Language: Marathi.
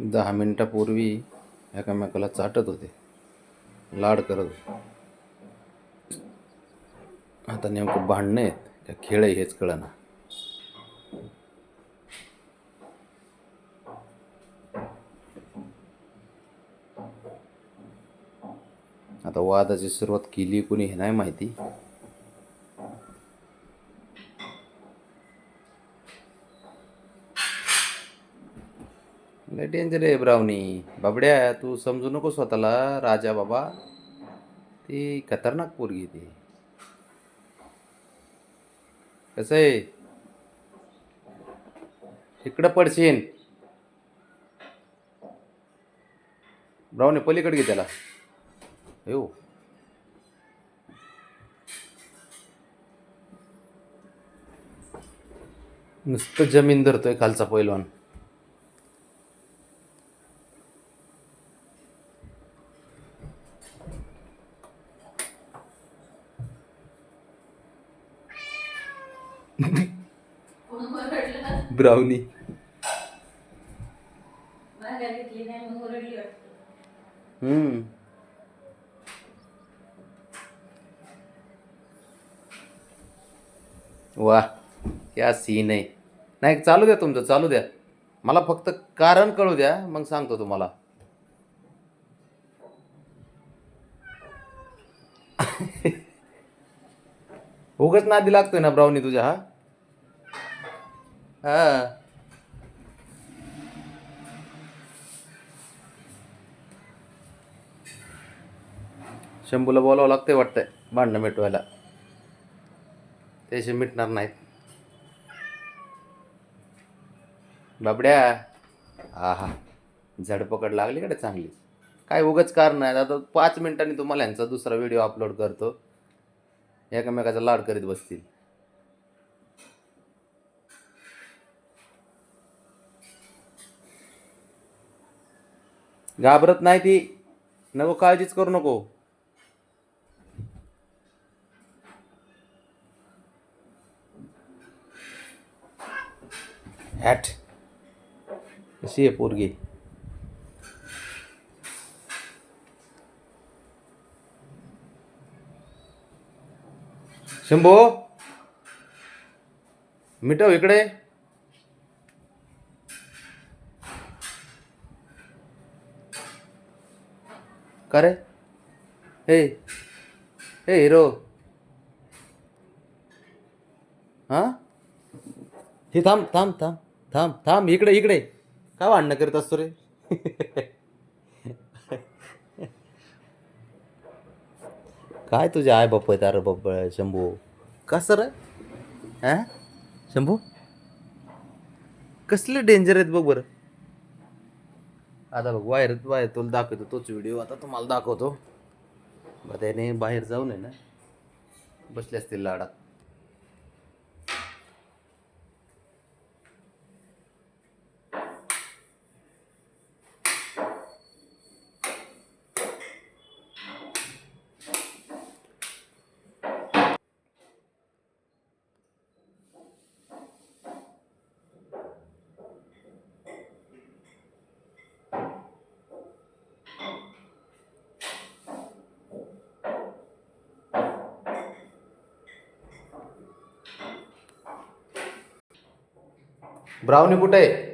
दहा मिनिटापूर्वी एकामेकाला चाटत होते. लाड करत होते. आता नेमकं भांडणं आहेत का खेळ आहे हेच कळना. आता वादाची सुरुवात केली कोणी हे नाही माहिती. लय डेंजर आहे ब्रावणी. बाबड्या तू समजू नको स्वतःला. राजा बाबा ती खतरनाक पोरगी ती. कसं आहे? इकडं पडशीन. ब्रावणी पलीकडे घे त्याला. येऊ नुसतं जमीन धरतोय खालचा पैलवान. ब्राउनी. हम्म. वा क्या सीन आहे. नाही चालू द्या तुमचं चालू द्या. मला फक्त कारण कळू द्या मग सांगतो तुम्हाला. उगच नादी लागतोय ना ब्राउनी तुझ्या हा? हा. शंभूला बोलावं लागतंय वाटतंय भांडणं मिटवायला. त्याशी मिटणार नाहीत. बाबड्या. आहा झडपकड लागली कडे चांगली. काय उगच कारण आहे. आता पाच मिनिटांनी तुम्हाला यांचा दुसरा व्हिडिओ अपलोड करतो. एकमेकाचा लाड करीत बसतील. घाबरत नाही ती. नको काळजीच करू नको. हॅट. कशी आहे पोरगी? शंभो? मिटव इकडे. का रे? हे हे हिरो. हां? हे थांब थांब थांब थांब थांब इकडे इकडे. काय भांडणं करत असतो रे? काय तुझे आय बाप आहेत? अरे बाप शंभू. कसं रे? हा शंभू? कसले डेंजर आहेत बघ बरं. आता बघ बाहेर बाहेर तुला दाखवतो तोच व्हिडिओ आता तुम्हाला दाखवतो. मग त्याने बाहेर जाऊन आहे ना बसले असतील लाडात. ब्राउनी कुठे? आहे